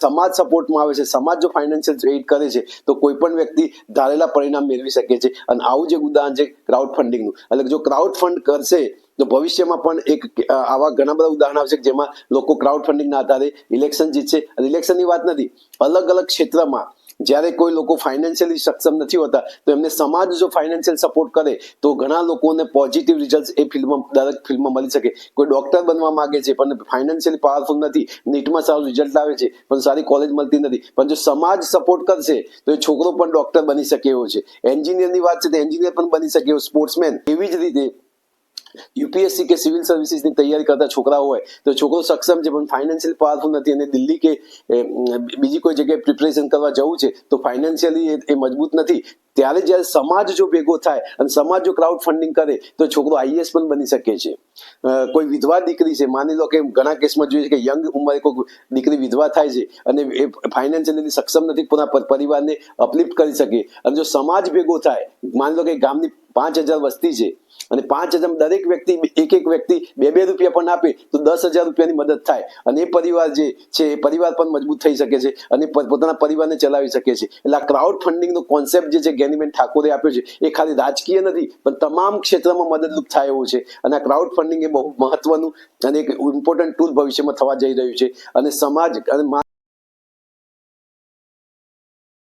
સમાજ સપોર્ટમાં આવે છે, સમાજ જો ફાઇનાન્શિયલ એડ કરે છે, તો કોઈ પણ વ્યક્તિ ધારેલા પરિણામ મેળવી શકે છે. અને આવું જ ઉદાહરણ છે ક્રાઉડ ફંડિંગનું એટલે જો ક્રાઉડ ફંડ કરશે, તો ભવિષ્યમાં પણ એક આવા ઘણા બધા ઉદાહરણ આવશે જેમાં લોકો ક્રાઉડ ફંડિંગના આધારે ઇલેક્શન જીતશે. ઇલેક્શનની વાત નથી. અલગ અલગ ક્ષેત્રમાં જ્યારે કોઈ લોકો ફાઇનાન્શિયલી સક્ષમ નથી હોતા, તો એમને સમાજ જો ફાઇનાન્શિયલ સપોર્ટ કરે, તો ઘણા લોકોને પોઝિટિવ રિઝલ્ટ એ ફિલ્ડમાં, દરેક ફિલ્ડમાં મળી શકે. કોઈ ડોક્ટર બનવા માંગે છે, પણ ફાઇનાન્શિયલી પાવરફુલ નથી નીટમાં સારું રિઝલ્ટ આવે છે, પણ સારી કોલેજ મળતી નથી. પણ જો સમાજ સપોર્ટ કરશે, તો એ છોકરો પણ ડોક્ટર બની શકે એવો છે. એન્જિનિયરની વાત છે, તો એન્જિનિયર પણ બની શકે એવો સ્પોર્ટ્સમેન એવી જ રીતે યુપીએસસી કે સિવિલ સર્વિસીસની તૈયારી કરતા છોકરા હોય તો છોકરો સક્ષમ છે પણ ફાઇનાન્શિયલ પાવરફુલ નથી અને દિલ્હી કે બીજી કોઈ જગ્યાએ પ્રિપરેશન કરવા જવું છે તો ફાઇનાન્શિયલી એ મજબૂત નથી ત્યારે જ્યારે સમાજ જો ભેગો થાય અને સમાજ જો ક્રાઉડ ફંડિંગ કરે, તો છોકરો આઈએસ પણ બની શકે છે. કોઈ વિધવા દીકરી છે, માની લો કે ઘણા કેસમાં જોઈએ છે કે યંગ ઉંમરે કોઈ દીકરી વિધવા થાય છે અને એ ફાઇનાન્શિયલી સક્ષમ નથી પોતાના પરિવારને અપલિફ્ટ કરી શકે. અને જો સમાજ ભેગો થાય, માની લો કે ગામની પાંચ હજાર વસ્તી છે, અને પાંચ હજાર દરેક વ્યક્તિ એક એક વ્યક્તિ બે બે રૂપિયા પણ આપે, તો દસ હજાર રૂપિયાની મદદ થાય. અને એ પરિવાર જે છે, એ પરિવાર પણ મજબૂત થઈ શકે છે અને પોતાના પરિવારને ચલાવી શકે છે. એટલે આ ક્રાઉડ ફંડિંગનો કોન્સેપ્ટ જે છે જ્ઞાનીબેન ઠાકોરે આપ્યો છે. એ ખાલી રાજકીય નથી, પણ તમામ ક્ષેત્રમાં મદદરૂપ થાય એવું છે. અને આ ક્રાઉડ ફંડિંગ એ બહુ મહત્વનું અને એક ઇમ્પોર્ટન્ટ ટૂલ ભવિષ્યમાં થવા જઈ રહ્યું છે. અને સમાજ અને